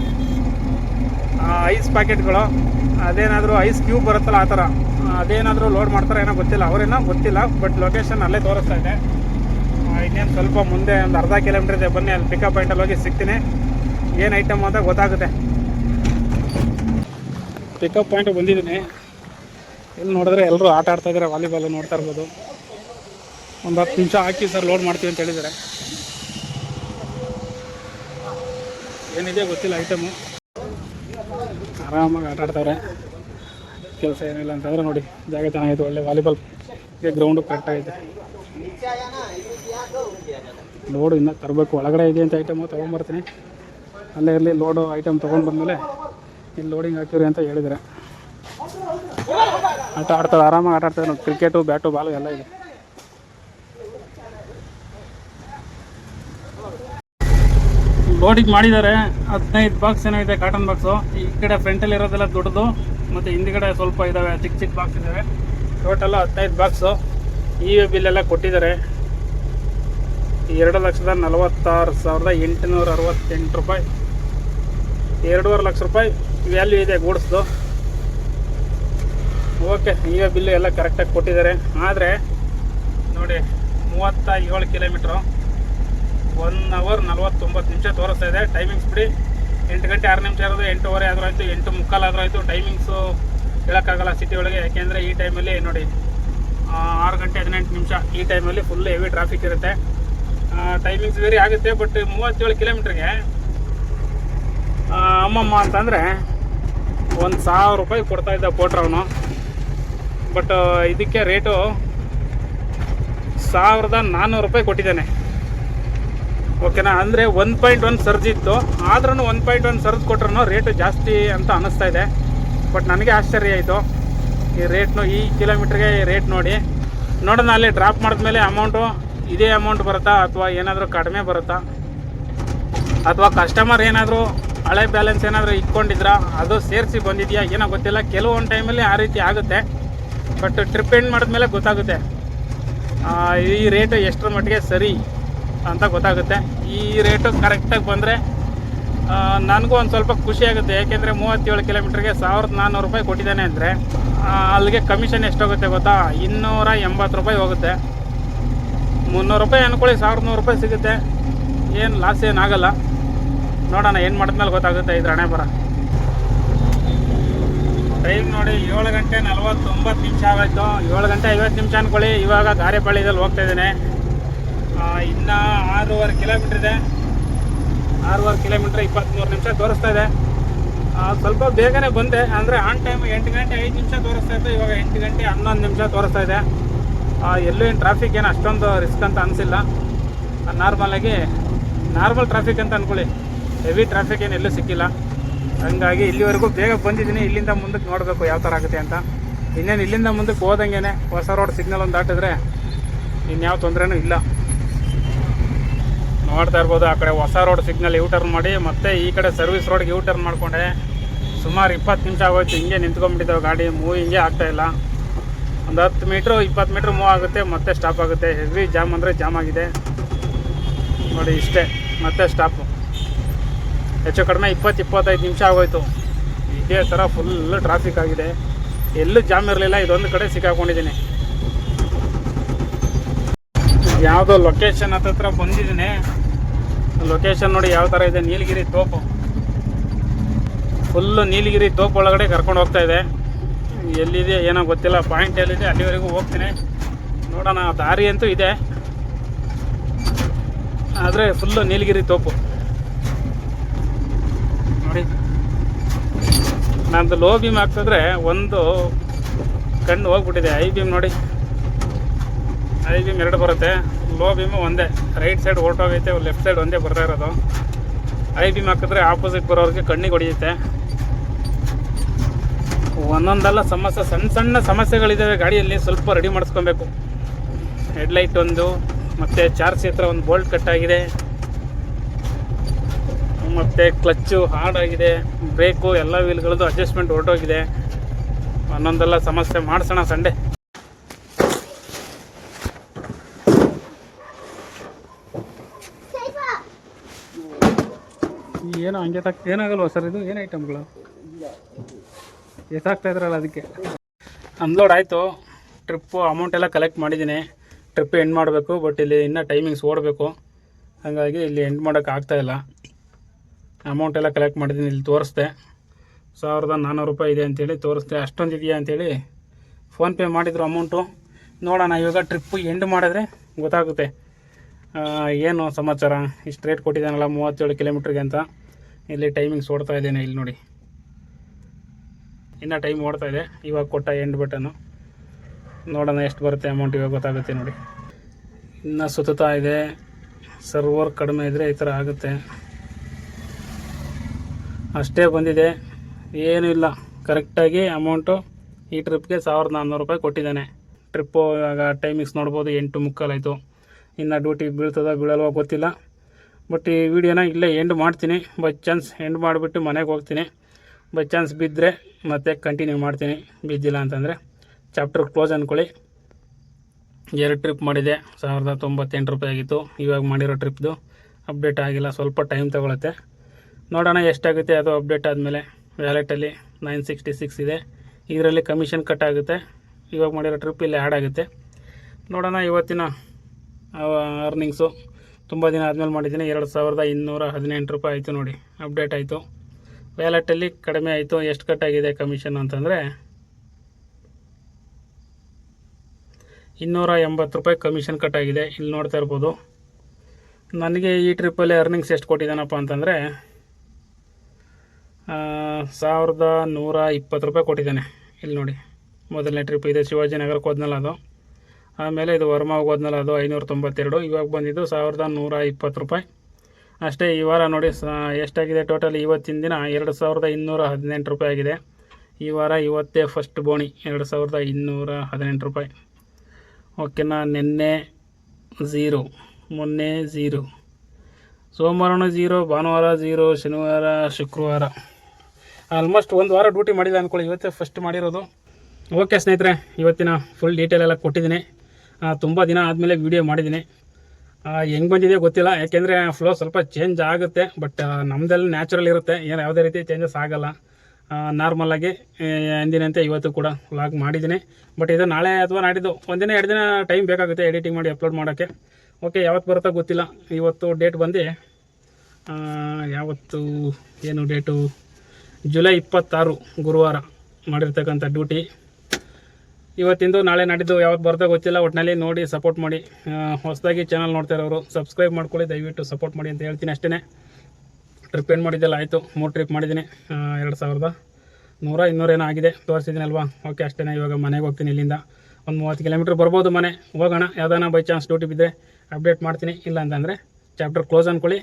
ಐಸ್ ಪ್ಯಾಕೆಟ್ಗಳು ಅದೇನಾದರೂ ಐಸ್ ಕ್ಯೂಬ್ ಬರುತ್ತಲ್ಲ ಆ ಥರ. ಅದೇನಾದರೂ ಲೋಡ್ ಮಾಡ್ತಾರೆ ಏನೋ ಗೊತ್ತಿಲ್ಲ. ಅವರೇನೋ ಗೊತ್ತಿಲ್ಲ ಬಟ್ ಲೊಕೇಶನ್ ಅಲ್ಲೇ ತೋರಿಸ್ತಾ ಇದೆ. ಇನ್ನೇನು ಸ್ವಲ್ಪ ಮುಂದೆ ಒಂದು ಅರ್ಧ ಕಿಲೋಮೀಟರ್ ಇದೆ. ಬನ್ನಿ ಅಲ್ಲಿ ಪಿಕಪ್ ಪಾಯಿಂಟಲ್ಲಿ ಹೋಗಿ ಸಿಗ್ತೀನಿ. ಏನು ಐಟಮ್ ಅಂತ ಗೊತ್ತಾಗುತ್ತೆ. ಪಿಕಪ್ ಪಾಯಿಂಟ್ ಬಂದಿದ್ದೀನಿ. ಇಲ್ಲಿ ನೋಡಿದ್ರೆ ಎಲ್ಲರೂ ಆಟ ಆಡ್ತಾ ಇದ್ದಾರೆ ವಾಲಿಬಾಲ್ ನೋಡ್ತಾ ಇರ್ಬೋದು. ಒಂದು ಹತ್ತು ನಿಮಿಷ ಹಾಕಿ ಸರ್ ಲೋಡ್ ಮಾಡ್ತೀವಿ ಅಂತ ಹೇಳಿದ್ದಾರೆ. ಏನಿದೆ ಗೊತ್ತಿಲ್ಲ ಐಟಮು ಆರಾಮಾಗಿ ಆಟ ಆಡ್ತಾವ್ರೆ. ಕೆಲಸ ಏನಿಲ್ಲ ಅಂತಂದ್ರೆ ನೋಡಿ, ಜಾಗ ಚೆನ್ನಾಗಿತ್ತು ಒಳ್ಳೆ ವಾಲಿಬಾಲ್ ಗ್ರೌಂಡು ಕರೆಕ್ಟಾಗಿದೆ ಲೋಡು ಇನ್ನೂ ತರಬೇಕು, ಒಳಗಡೆ ಇದೆ ಅಂತ ಐಟಮು ತೊಗೊಂಬರ್ತೀನಿ. ಅಲ್ಲೇ ಇರಲಿ ಲೋಡು ಐಟಮ್ ತೊಗೊಂಡು ಬಂದಮೇಲೆ ಇಲ್ಲಿ ಲೋಡಿಂಗ್ ಹಾಕಿವ್ರಿ ಅಂತ ಹೇಳಿದರೆ ಆಟ ಆಡ್ತಾರೆ, ಆರಾಮಾಗಿ ಆಟ ಆಡ್ತಾರೆ. ನೋಡಿ ಕ್ರಿಕೆಟು ಬ್ಯಾಟು ಬಾಲು ಎಲ್ಲ ಇದೆ. ಲೋಡಿಂಗ್ ಮಾಡಿದ್ದಾರೆ. ಹದಿನೈದು ಬಾಕ್ಸ್ ಏನೋ ಇದೆ ಕಾಟನ್ ಬಾಕ್ಸು ಈ ಕಡೆ ಫ್ರಂಟಲ್ಲಿ ಇರೋದೆಲ್ಲ ದೊಡ್ಡದು, ಮತ್ತು ಹಿಂದ್ಗಡೆ ಸ್ವಲ್ಪ ಇದ್ದಾವೆ ಚಿಕ್ಕ ಚಿಕ್ಕ ಬಾಕ್ಸ್ ಇದ್ದಾವೆ ಟೋಟಲ್ ಹದಿನೈದು ಬಾಕ್ಸು ಇ ವಿ ಬಿಲ್ ಎಲ್ಲ ಕೊಟ್ಟಿದ್ದಾರೆ ಎರಡು ಲಕ್ಷದ ನಲವತ್ತಾರು ಸಾವಿರದ ಎಂಟುನೂರ ಅರವತ್ತೆಂಟು ರೂಪಾಯಿ. ಎರಡೂವರೆ ಲಕ್ಷ ರೂಪಾಯಿ ವ್ಯಾಲ್ಯೂ ಇದೆ ಗೂಡ್ಸ್ದು. ಓಕೆ ಈಗ ಬಿಲ್ಲು ಎಲ್ಲ ಕರೆಕ್ಟಾಗಿ ಕೊಟ್ಟಿದ್ದಾರೆ. ಆದರೆ, ನೋಡಿ ಮೂವತ್ತ ಏಳು ಕಿಲೋಮೀಟ್ರು ಒನ್ ಅವರ್ ನಲ್ವತ್ತೊಂಬತ್ತು ನಿಮಿಷ ತೋರಿಸ್ತಾ ಇದೆ. ಟೈಮಿಂಗ್ಸ್ ಬಿಡಿ. ಎಂಟು ಗಂಟೆ ಆರು ನಿಮಿಷ ಇರೋದು ಎಂಟೂವರೆ ಆದರೂ ಆಯಿತು, ಎಂಟು ಮುಕ್ಕಾಲು ಆದರೂ ಆಯಿತು. ಟೈಮಿಂಗ್ಸು ಹೇಳೋಕ್ಕಾಗಲ್ಲ ಸಿಟಿ ಒಳಗೆ. ಯಾಕೆಂದರೆ ಈ ಟೈಮಲ್ಲಿ ನೋಡಿ ಆರು ಗಂಟೆ ಹದಿನೆಂಟು ನಿಮಿಷ ಈ ಟೈಮಲ್ಲಿ ಫುಲ್ ಹೆವಿ ಟ್ರಾಫಿಕ್ ಇರುತ್ತೆ. ಟೈಮಿಂಗ್ಸ್ ವೇರಿ ಆಗುತ್ತೆ ಬಟ್ ಮೂವತ್ತೇಳು ಕಿಲೋಮೀಟ್ರಿಗೆ ಅಮ್ಮಮ್ಮ ಅಂತಂದರೆ ಒಂದು ಸಾವಿರ ರೂಪಾಯಿ ಕೊಡ್ತಾ ಇದ್ದ ಪೋಟ್ರವನು ಬಟ್ ಇದಕ್ಕೆ ರೇಟು ಸಾವಿರದ ನಾನ್ನೂರು ರೂಪಾಯಿ ಕೊಟ್ಟಿದ್ದಾನೆ. ಓಕೆನಾ ಅಂದರೆ ಒನ್ ಪಾಯಿಂಟ್ ಒನ್ ಸರ್ಜ್ ಇತ್ತು. ಆದ್ರೂ ಒನ್ ಪಾಯಿಂಟ್ ಒನ್ ಸರ್ಜ್ ಕೊಟ್ರು ರೇಟು ಜಾಸ್ತಿ ಅಂತ ಅನ್ನಿಸ್ತಾ ಇದೆ. ಬಟ್ ನನಗೆ ಆಶ್ಚರ್ಯ ಆಯಿತು. ಈ ರೇಟ್ನು ಈ ಕಿಲೋಮೀಟ್ರಿಗೆ ರೇಟ್ ನೋಡಿ. ನೋಡೋಣ, ಅಲ್ಲಿ ಡ್ರಾಪ್ ಮಾಡಿದ್ಮೇಲೆ ಅಮೌಂಟು ಇದೇ ಅಮೌಂಟ್ ಬರುತ್ತಾ ಅಥವಾ ಏನಾದರೂ ಕಡಿಮೆ ಬರುತ್ತಾ? ಅಥವಾ ಕಸ್ಟಮರ್ ಏನಾದರೂ ಹಳೆ ಬ್ಯಾಲೆನ್ಸ್ ಏನಾದರೂ ಇಟ್ಕೊಂಡಿದ್ರ? ಅದು ಸೇರಿಸಿ ಬಂದಿದೆಯಾ? ಏನೋ ಗೊತ್ತಿಲ್ಲ. ಕೆಲವೊಂದು ಟೈಮಲ್ಲಿ ಆ ರೀತಿ ಆಗುತ್ತೆ. ಬಟ್ ಟ್ರಿಪ್ ಎಂಡ್ ಮಾಡಿದ್ಮೇಲೆ ಗೊತ್ತಾಗುತ್ತೆ. ಈ ರೇಟು ಎಷ್ಟರ ಮಟ್ಟಿಗೆ ಸರಿ ಅಂತ ಗೊತ್ತಾಗುತ್ತೆ. ಈ ರೇಟು ಕರೆಕ್ಟಾಗಿ ಬಂದರೆ ನನಗೂ ಒಂದು ಸ್ವಲ್ಪ ಖುಷಿ ಆಗುತ್ತೆ. ಯಾಕೆಂದರೆ ಮೂವತ್ತೇಳು ಕಿಲೋಮೀಟ್ರಿಗೆ ಸಾವಿರದ ನಾನ್ನೂರು ರೂಪಾಯಿ ಕೊಟ್ಟಿದ್ದಾನೆ ಅಂದರೆ ಅಲ್ಲಿಗೆ ಕಮಿಷನ್ ಎಷ್ಟೋಗುತ್ತೆ ಗೊತ್ತಾ? ಇನ್ನೂರ ಎಂಬತ್ತು ರೂಪಾಯಿ ಹೋಗುತ್ತೆ. ಮುನ್ನೂರು ರೂಪಾಯಿ ಅನ್ಕೊಳ್ಳಿ, ಸಾವಿರದ ನೂರು ರೂಪಾಯಿ ಸಿಗುತ್ತೆ. ಏನು ಲಾಸ್ ಏನಾಗಲ್ಲ ನೋಡೋಣ, ಏನು ಮಾಡಿದ್ಮೇಲೆ ಗೊತ್ತಾಗುತ್ತೆ ಇದ್ರ ಹಣೆ ಬರ. ಟೈಮ್ ನೋಡಿ ಏಳು ಗಂಟೆ ನಲವತ್ತೊಂಬತ್ತು ನಿಮಿಷ ಆಗೋಯ್ತು. ಏಳು ಗಂಟೆ ಐವತ್ತು ನಿಮಿಷ ಅನ್ಕೊಳ್ಳಿ. ಇವಾಗ ಗಾರೆಪಾಳ್ಯದಲ್ಲಿ ಹೋಗ್ತಾ ಇದ್ದೀನಿ. ಇನ್ನು ಆರೂವರೆ ಕಿಲೋಮೀಟ್ರ್ ಇದೆ. ಆರೂವರೆ ಕಿಲೋಮೀಟ್ರ್ ಇಪ್ಪತ್ತ್ಮೂರು ನಿಮಿಷ ತೋರಿಸ್ತಾ ಇದೆ. ಸ್ವಲ್ಪ ಬೇಗನೆ ಬಂದೆ. ಅಂದರೆ ಆನ್ ಟೈಮ್ ಎಂಟು ಗಂಟೆ ಐದು ನಿಮಿಷ ತೋರಿಸ್ತಾ ಇತ್ತು. ಇವಾಗ ಎಂಟು ಗಂಟೆ ಹನ್ನೊಂದು ನಿಮಿಷ ತೋರಿಸ್ತಾ ಇದೆ. ಎಲ್ಲೂ ಏನು ಟ್ರಾಫಿಕ್ ಏನು ಅಷ್ಟೊಂದು ರಿಸ್ಕ್ ಅಂತ ಅನಿಸಿಲ್ಲ. ನಾರ್ಮಲಾಗಿ ನಾರ್ಮಲ್ ಟ್ರಾಫಿಕ್ ಅಂತ ಅಂದ್ಕೊಳ್ಳಿ ಹೆವಿ ಟ್ರಾಫಿಕ್ ಏನು ಎಲ್ಲೂ ಸಿಕ್ಕಿಲ್ಲ. ಹಂಗಾಗಿ ಇಲ್ಲಿವರೆಗೂ ಬೇಗ ಬಂದಿದ್ದೀನಿ. ಇಲ್ಲಿಂದ ಮುಂದಕ್ಕೆ ನೋಡಬೇಕು ಯಾವ ಥರ ಆಗುತ್ತೆ ಅಂತ. ಇನ್ನೇನು ಇಲ್ಲಿಂದ ಮುಂದಕ್ಕೆ ಹೋದಂಗೆ ಹೊಸ ರೋಡ್ ಸಿಗ್ನಲ್ ಒಂದು ದಾಟಿದ್ರೆ ಇನ್ಯಾವ ತೊಂದರೆನೂ ಇಲ್ಲ. ನೋಡ್ತಾ ಇರ್ಬೋದು ಆ ಕಡೆ ಹೊಸ ರೋಡ್ ಸಿಗ್ನಲ್ ಯೂ ಟರ್ನ್ ಮಾಡಿ, ಮತ್ತೆ ಈ ಕಡೆ ಸರ್ವಿಸ್ ರೋಡ್ಗೆ ಯೂ ಟರ್ನ್ ಮಾಡಿಕೊಂಡೆ. ಸುಮಾರು ಇಪ್ಪತ್ತು ನಿಮಿಷ ಆಗೋಯ್ತು. ಹಿಂಗೆ ನಿಂತ್ಕೊಂಡ್ಬಿಟ್ಟಿದ್ದಾವೆ ಗಾಡಿ. ಮೂವ್ ಹಿಂಗೆ ಆಗ್ತಾಯಿಲ್ಲ ಒಂದು ಹತ್ತು ಮೀಟ್ರು ಇಪ್ಪತ್ತು ಮೀಟ್ರ್ ಮೂವ್ ಆಗುತ್ತೆ. ಮತ್ತೆ ಸ್ಟಾಪ್ ಆಗುತ್ತೆ. ಹೆವಿ ಜಾಮ್ ಅಂದರೆ ಜಾಮ್ ಆಗಿದೆ. ನೋಡಿ ಇಷ್ಟೇ. ಮತ್ತೆ ಸ್ಟಾಪು ಹೆಚ್ಚು ಕಡಿಮೆ ಇಪ್ಪತ್ತು, ಇಪ್ಪತ್ತೈದು ನಿಮಿಷ ಆಗೋಯ್ತು. ಇದೇ ಥರ ಫುಲ್ ಟ್ರಾಫಿಕ್ ಆಗಿದೆ. ಎಲ್ಲೂ ಜಾಮ್ ಇರಲಿಲ್ಲ, ಇದೊಂದು ಕಡೆ ಸಿಕ್ಕಾಕೊಂಡಿದ್ದೀನಿ. ಯಾವುದೋ ಲೊಕೇಶನ್ ಹತ್ತತ್ರ ಬಂದಿದ್ದೀನಿ. ಲೊಕೇಶನ್ ನೋಡಿ ಯಾವ ಥರ ಇದೆ, ನೀಲಗಿರಿ ತೋಪು. ಫುಲ್ಲು ನೀಲಗಿರಿ ತೋಪು ಒಳಗಡೆ ಕರ್ಕೊಂಡು ಹೋಗ್ತಾ ಇದೆ. ಎಲ್ಲಿದೆ, ಏನೋ ಗೊತ್ತಿಲ್ಲ ಪಾಯಿಂಟ್ ಎಲ್ಲಿದೆ, ಅಲ್ಲಿವರೆಗೂ ಹೋಗ್ತೀನಿ. ನೋಡೋಣ, ದಾರಿ ಅಂತೂ ಇದೆ. ಆದರೆ ಫುಲ್ಲು ನೀಲಗಿರಿ ತೋಪು ನೋಡಿ ನಂದು ಲೋ ಬೀಮ್ ಹಾಕ್ತಿದ್ರೆ ಒಂದು ಕಣ್ಣು ಹೋಗ್ಬಿಟ್ಟಿದೆ. ಐ ಬೀಮ್ ನೋಡಿ. ಐ ಬೀಮ್ ಎರಡು ಬರುತ್ತೆ. ಲೋ ಬೀಮು ಒಂದೇ. ರೈಟ್ ಸೈಡ್ ಹೊರಟೋಗೈತೆ ಲೆಫ್ಟ್ ಸೈಡ್ ಒಂದೇ ಬರ್ತಾ ಇರೋದು. ಐ ಬೀಮ್ ಹಾಕಿದ್ರೆ ಆಪೋಸಿಟ್ ಬರೋರಿಗೆ ಕಣ್ಣಿಗೆ ಹೊಡೆಯುತ್ತೆ. ಒಂದೊಂದಲ್ಲ ಸಮಸ್ಯೆ, ಸಣ್ಣ ಸಣ್ಣ ಸಮಸ್ಯೆಗಳಿದ್ದಾವೆ ಗಾಡಿಯಲ್ಲಿ, ಸ್ವಲ್ಪ ರೆಡಿ ಮಾಡಿಸ್ಕೊಬೇಕು. ಹೆಡ್ಲೈಟ್ ಒಂದು, ಮತ್ತು ಚಾರ್ಜ್ ಹತ್ರ ಒಂದು ಬೋಲ್ಟ್ ಕಟ್ಟಾಗಿದೆ ಮತ್ತು ಕ್ಲಚ್ಚು ಹಾರ್ಡ್ ಆಗಿದೆ ಬ್ರೇಕು, ಎಲ್ಲ ವೀಲ್ಗಳದ್ದು ಅಡ್ಜಸ್ಟ್ಮೆಂಟ್ ಹೊರಟೋಗಿದೆ. ಒಂದೊಂದೆಲ್ಲ ಸಮಸ್ಯೆ ಮಾಡಿಸೋಣ ಸಂಡೆ. ಏನು ಹಂಗೆ ತಕ್ಕ ಏನಾಗಲ್ವಾ ಸರ್ ಇದು? ಏನು ಐಟಮ್ಗಳು ಎಷ್ಟಾಗ್ತಾ ಇದ್ರಲ್ಲ ಅದಕ್ಕೆ. ಅನ್ಲೋಡ್ ಆಯಿತು. ಟ್ರಿಪ್ಪು ಅಮೌಂಟ್ ಎಲ್ಲ ಕಲೆಕ್ಟ್ ಮಾಡಿದ್ದೀನಿ. ಟ್ರಿಪ್ ಎಂಡ್ ಮಾಡಬೇಕು ಬಟ್ ಇಲ್ಲಿ ಇನ್ನೂ ಟೈಮಿಂಗ್ಸ್ ಓಡಬೇಕು. ಹಾಗಾಗಿ ಇಲ್ಲಿ ಎಂಡ್ ಮಾಡೋಕ್ಕೆ ಆಗ್ತಾಯಿಲ್ಲ ಅಮೌಂಟ್ ಎಲ್ಲ ಕಲೆಕ್ಟ್ ಮಾಡಿದ್ದೀನಿ, ಇಲ್ಲಿ ತೋರಿಸ್ದೆ. ಸಾವಿರದ ನಾನ್ನೂರು ರೂಪಾಯಿ ಇದೆ ಅಂತೇಳಿ ತೋರಿಸ್ದೆ. ಅಷ್ಟೊಂದು ಇದೆಯಾ ಅಂತೇಳಿ ಫೋನ್ಪೇ ಮಾಡಿದ್ರು ಅಮೌಂಟು ನೋಡೋಣ, ಇವಾಗ ಟ್ರಿಪ್ಪು ಎಂಡ್ ಮಾಡಿದ್ರೆ ಗೊತ್ತಾಗುತ್ತೆ. ಏನು ಸಮಾಚಾರ? ಇಷ್ಟು ರೇಟ್ ಕೊಟ್ಟಿದ್ದಾನಲ್ಲ, ಮೂವತ್ತೇಳು ಕಿಲೋಮೀಟ್ರಿಗೆ ಅಂತ. ಇಲ್ಲಿ ಟೈಮಿಂಗ್ಸ್ ಓಡ್ತಾ ಇದ್ದೇನೆ, ಇಲ್ಲಿ ನೋಡಿ. ಇನ್ನೂ ಟೈಮ್ ಓಡ್ತಾ ಇದೆ. ಇವಾಗ ಕೊಟ್ಟ ಎಂಡ್ ಬಟನ್ನು ನೋಡೋಣ ಎಷ್ಟು ಬರುತ್ತೆ ಅಮೌಂಟ್ ಇವಾಗ ಗೊತ್ತಾಗುತ್ತೆ ನೋಡಿ. ಇನ್ನೂ ಸುತ್ತಾ ಇದೆ. ಸರ್ವರ್ ಕಡಿಮೆ ಇದ್ದರೆ ಈ ಥರ ಆಗುತ್ತೆ. ಅಷ್ಟೇ ಬಂದಿದೆ. ಏನೂ ಇಲ್ಲ. ಕರೆಕ್ಟಾಗಿ ಅಮೌಂಟು ಈ ಟ್ರಿಪ್ಗೆ ಸಾವಿರದ ನಾನ್ನೂರು ರೂಪಾಯಿ ಕೊಟ್ಟಿದ್ದಾನೆ. ಟ್ರಿಪ್ಪು ಇವಾಗ ಟೈಮಿಂಗ್ಸ್ ನೋಡ್ಬೋದು. ಎಂಟು ಮುಕ್ಕಾಲಾಯಿತು ಇನ್ನು ಡ್ಯೂಟಿ ಬೀಳ್ತದ, ಬೀಳಲ್ವ ಗೊತ್ತಿಲ್ಲ. ಬಟ್ ಈ ವಿಡಿಯೋನ ಇಲ್ಲೇ ಎಂಡ್ ಮಾಡ್ತೀನಿ. ಬೈ ಚಾನ್ಸ್ ಎಂಡ್ ಮಾಡಿಬಿಟ್ಟು ಮನೆಗೆ ಹೋಗ್ತೀನಿ. ಬೈ ಚಾನ್ಸ್ ಬಿದ್ದರೆ ಮತ್ತೆ ಕಂಟಿನ್ಯೂ ಮಾಡ್ತೀನಿ. ಬಿದ್ದಿಲ್ಲ ಅಂತಂದರೆ ಚಾಪ್ಟರ್ ಕ್ಲೋಸ್ ಅಂದ್ಕೊಳ್ಳಿ ಎರಡು ಟ್ರಿಪ್ ಮಾಡಿದೆ. ಸಾವಿರದ ತೊಂಬತ್ತೆಂಟು ರೂಪಾಯಿ ಆಗಿತ್ತು. ಇವಾಗ ಮಾಡಿರೋ ಟ್ರಿಪ್ದು ಅಪ್ಡೇಟ್ ಆಗಿಲ್ಲ. ಸ್ವಲ್ಪ ಟೈಮ್ ತಗೊಳುತ್ತೆ. ನೋಡೋಣ ಎಷ್ಟಾಗುತ್ತೆ ಅದು ಅಪ್ಡೇಟ್ ಆದಮೇಲೆ ವ್ಯಾಲೆಟಲ್ಲಿ ನೈನ್ ಸಿಕ್ಸ್ಟಿ ಸಿಕ್ಸ್ ಇದೆ. ಇದರಲ್ಲಿ ಕಮಿಷನ್ ಕಟ್ ಆಗುತ್ತೆ. ಇವಾಗ ಮಾಡಿರೋ ಟ್ರಿಪ್ ಇಲ್ಲಿ ಆ್ಯಡ್ ಆಗುತ್ತೆ. ನೋಡೋಣ ಇವತ್ತಿನ ಅರ್ನಿಂಗ್ಸು ತುಂಬ ದಿನ ಆದಮೇಲೆ ಮಾಡಿದ್ದೀನಿ. ಎರಡು ಸಾವಿರದ ಇನ್ನೂರ ಹದಿನೆಂಟು ರೂಪಾಯಿ ಆಯಿತು ನೋಡಿ. ಅಪ್ಡೇಟ್ ಆಯಿತು. ವ್ಯಾಲೆಟಲ್ಲಿ ಕಡಿಮೆ ಆಯಿತು. ಎಷ್ಟು ಕಟ್ ಆಗಿದೆ ಕಮಿಷನ್ ಅಂತಂದರೆ? ಇನ್ನೂರ ಎಂಬತ್ತು ರೂಪಾಯಿ ಕಮಿಷನ್ ಕಟ್ ಆಗಿದೆ. ಇಲ್ಲಿ ನೋಡ್ತಾ ಇರ್ಬೋದು. ನನಗೆ ಈ ಟ್ರಿಪ್ಪಲ್ಲಿ ಅರ್ನಿಂಗ್ಸ್ ಎಷ್ಟು ಕೊಟ್ಟಿದ್ದಾನಪ್ಪ ಅಂತಂದರೆ ಸಾವಿರದ ನೂರ ಇಪ್ಪತ್ತು ರೂಪಾಯಿ ಕೊಟ್ಟಿದ್ದಾನೆ. ಇಲ್ಲಿ ನೋಡಿ. ಮೊದಲನೇ ಟ್ರಿಪ್ ಇದೆ. ಶಿವಾಜಿನಗರಕ್ಕೆ ಹೋದ್ನಲ್ಲ ಅದು. ಆಮೇಲೆ ಇದು ವರ್ಮಾಗೆ ಹೋದ್ನಲ್ಲ ಅದು, ಐನೂರ ತೊಂಬತ್ತೆರಡು. ಇವಾಗ ಬಂದಿದ್ದು ಸಾವಿರದ ನೂರ ಇಪ್ಪತ್ತು ರೂಪಾಯಿ. ಅಷ್ಟೇ ಈ ವಾರ ನೋಡಿ ಎಷ್ಟಾಗಿದೆ ಟೋಟಲ್ ಇವತ್ತಿನ ದಿನ ಎರಡು ಸಾವಿರದ ಇನ್ನೂರ ಹದಿನೆಂಟು ರೂಪಾಯಿ ಆಗಿದೆ. ಈ ವಾರ ಇವತ್ತೇ ಫಸ್ಟ್ ಬೋಣಿ, ಎರಡು ಸಾವಿರದ ಇನ್ನೂರ ಹದಿನೆಂಟು ರೂಪಾಯಿ. ಓಕೆನಾ ನಿನ್ನೆ ಝೀರೋ ಮೊನ್ನೆ ಝೀರೋ ಸೋಮವಾರನೂ ಝೀರೋ ಭಾನುವಾರ ಝೀರೋ ಶನಿವಾರ, ಶುಕ್ರವಾರ. ಆಲ್ಮೋಸ್ಟ್ ಒಂದು ವಾರ ಡ್ಯೂಟಿ ಮಾಡಿಲ್ಲ ಅಂದ್ಕೊಳ್ಳಿ ಇವತ್ತೇ ಫಸ್ಟ್ ಮಾಡಿರೋದು. ಓಕೆ ಸ್ನೇಹಿತರೆ, ಇವತ್ತಿನ ಫುಲ್ ಡೀಟೇಲ್ ಎಲ್ಲ ಕೊಟ್ಟಿದ್ದೀನಿ. ತುಂಬ ದಿನ ಆದಮೇಲೆ ವೀಡಿಯೋ ಮಾಡಿದ್ದೀನಿ. ಹೆಂಗೆ ಬಂದಿದೆ ಗೊತ್ತಿಲ್ಲ. ಯಾಕೆಂದರೆ ಫ್ಲೋ ಸ್ವಲ್ಪ ಚೇಂಜ್ ಆಗುತ್ತೆ ಬಟ್ ನಮ್ಮದೆಲ್ಲ ನ್ಯಾಚುರಲ್ ಇರುತ್ತೆ. ಏನು ಯಾವುದೇ ರೀತಿ ಚೇಂಜಸ್ ಆಗೋಲ್ಲ. ನಾರ್ಮಲಾಗಿ ಎಂದಿನಂತೆ ಇವತ್ತು ಕೂಡ ವ್ಲಾಗ್ ಮಾಡಿದ್ದೀನಿ. ಬಟ್ ಇದು ನಾಳೆ ಅಥವಾ ನಾಡಿದ್ದು, ಒಂದಿನ ಎರಡು ದಿನ ಟೈಮ್ ಬೇಕಾಗುತ್ತೆ ಎಡಿಟಿಂಗ್ ಮಾಡಿ ಅಪ್ಲೋಡ್ ಮಾಡೋಕ್ಕೆ. ಓಕೆ ಯಾವತ್ತು ಬರುತ್ತೋ ಗೊತ್ತಿಲ್ಲ. ಇವತ್ತು ಡೇಟ್ ಬಂದು ಯಾವತ್ತು, ಏನು ಡೇಟು ಜುಲೈ ಇಪ್ಪತ್ತಾರು ಗುರುವಾರ ಮಾಡಿರ್ತಕ್ಕಂಥ ಡ್ಯೂಟಿ. ಇವತ್ತಿಂದು ನಾಳೆ ನಡೆದು ಯಾವತ್ತು ಬರ್ತಾ ಗೊತ್ತಿಲ್ಲ. ಒಟ್ಟಿನಲ್ಲಿ ನೋಡಿ ಸಪೋರ್ಟ್ ಮಾಡಿ. ಹೊಸದಾಗಿ ಚಾನಲ್ ನೋಡ್ತಾ ಇರೋರು ಸಬ್ಸ್ಕ್ರೈಬ್ ಮಾಡ್ಕೊಳ್ಳಿ. ದಯವಿಟ್ಟು ಸಪೋರ್ಟ್ ಮಾಡಿ ಅಂತ ಹೇಳ್ತೀನಿ ಅಷ್ಟೇ ಟ್ರಿಪ್ ಏನು ಮಾಡಿದ್ದೆಲ್ಲ ಆಯಿತು. ಮೂರು ಟ್ರಿಪ್ ಮಾಡಿದ್ದೀನಿ. ಎರಡು ಸಾವಿರದ ನೂರ ಇನ್ನೂರೇನೋ ಆಗಿದೆ. ತೋರಿಸಿದ್ದೀನಲ್ವಾ? ಓಕೆ ಅಷ್ಟೇ ಇವಾಗ ಮನೆಗೆ ಹೋಗ್ತೀನಿ ಇಲ್ಲಿಂದ. ಒಂದು ಮೂವತ್ತು ಕಿಲೋಮೀಟ್ರ್ ಬರ್ಬೋದು ಮನೆ. ಹೋಗೋಣ. ಯಾವ್ದಾನ ಬೈ ಚಾನ್ಸ್ ಡ್ಯೂಟಿ ಬಿದ್ದರೆ ಅಪ್ಡೇಟ್ ಮಾಡ್ತೀನಿ. ಇಲ್ಲ ಅಂತಂದರೆ ಚಾಪ್ಟರ್ ಕ್ಲೋಸ್ ಅಂದ್ಕೊಳ್ಳಿ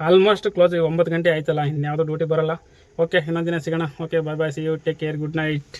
ಆಲ್ಮೋಸ್ಟ್ ಕ್ಲೋಸ್ ಒಂಬತ್ತು ಗಂಟೆ ಆಯ್ತಲ್ಲ. ಇನ್ಯಾವುದೋ ಡ್ಯೂಟಿ ಬರಲ್ಲ. ಓಕೆ ಇನ್ನೊಂದು ದಿನ ಸಿಗೋಣ. Okay bye bye see you take care good night